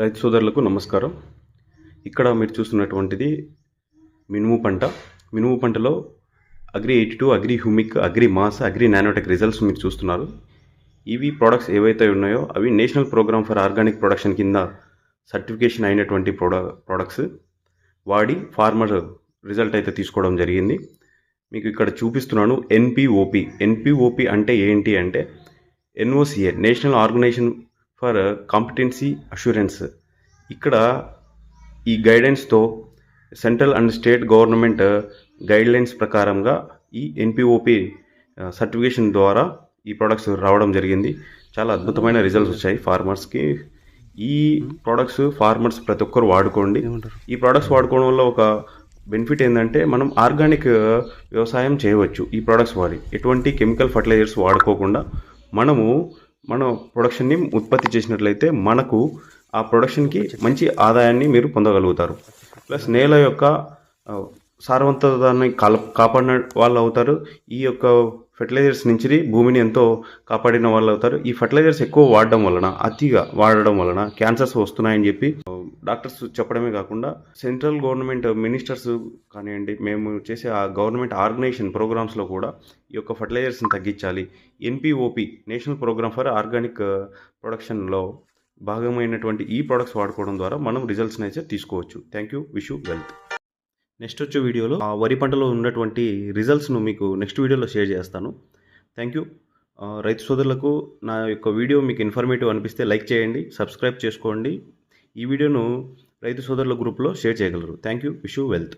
రైతు సోదరులకు నమస్కారం. ఇక్కడ మీరు చూస్తున్నటువంటిది మినుము పంట. మినుము పంటలో agri eighty two agri humic agri mass agri nanotech results మీరు చూస్తున్నారు. ఇవి ప్రోడక్ట్స్ ఏవైతే ఉన్నాయో అవి national programme for organic production కింద సర్టిఫికేషన్ అయినటువంటి ప్రోడ ప్రోడక్ట్స్. వాడి ఫార్మర్ రిజల్ట్ అయితే తీసుకోవడం జరిగింది. మీకు ఇక్కడ చూపిస్తున్నాను ఎన్పిఓపి ఎన్పిఓపి అంటే ఏంటి అంటే NOCA national organisation for competency assurance. ఇక్కడ ఈ గైడెన్స్తో central and state government guidelines ప్రకారంగా ఈ ఎన్పిఓపి సర్టిఫికేషన్ ద్వారా ఈ ప్రొడక్ట్స్ రావడం జరిగింది. చాలా అద్భుతమైన రిజల్ట్స్ వచ్చాయి ఫార్మర్స్కి. ఈ ప్రోడక్ట్స్ ఫార్మర్స్ ప్రతి ఒక్కరు వాడుకోండి. ఈ ప్రోడక్ట్స్ వాడుకోవడం వల్ల ఒక బెనిఫిట్ ఏంటంటే మనం ఆర్గానిక్ వ్యవసాయం చేయవచ్చు ఈ ప్రోడక్ట్స్ వాడి. ఎటువంటి కెమికల్ ఫర్టిలైజర్స్ వాడుకోకుండా మనము మన ప్రొడక్షన్ని ఉత్పత్తి చేసినట్లయితే మనకు ఆ ప్రొడక్షన్కి మంచి ఆదాయాన్ని మీరు పొందగలుగుతారు. ప్లస్ నేల యొక్క సారవంతతాన్ని కాల కాపాడిన వాళ్ళు అవుతారు. ఈ యొక్క ఫెర్టిలైజర్స్ నుంచి భూమిని ఎంతో కాపాడిన వాళ్ళు అవుతారు. ఈ ఫెర్టిలైజర్స్ ఎక్కువ వాడడం వలన అతిగా వాడడం వలన క్యాన్సర్స్ వస్తున్నాయని చెప్పి డాక్టర్స్ చెప్పడమే కాకుండా సెంట్రల్ గవర్నమెంట్ మినిస్టర్స్ కానివ్వండి మేము చేసే ఆ గవర్నమెంట్ ఆర్గనైజేషన్ ప్రోగ్రామ్స్లో కూడా ఈ యొక్క ఫర్టిలైజర్స్ని తగ్గించాలి. NPOP national programme for organic ప్రొడక్షన్లో భాగమైనటువంటి ఈ ప్రొడక్ట్స్ వాడుకోవడం ద్వారా మనం రిజల్ట్స్ని అయితే తీసుకోవచ్చు. Thank you wish you wealth. Next వచ్చే వీడియోలో ఆ వరి పంటలో ఉన్నటువంటి రిజల్ట్స్ను మీకు నెక్స్ట్ వీడియోలో షేర్ చేస్తాను. Thank you. రైతు సోదరులకు నా యొక్క వీడియో మీకు ఇన్ఫర్మేటివ్ అనిపిస్తే లైక్ చేయండి సబ్స్క్రైబ్ చేసుకోండి. ఈ వీడియోను రైతు సోదరుల గ్రూప్లో షేర్ చేయగలరు. Thank you wish you wealth.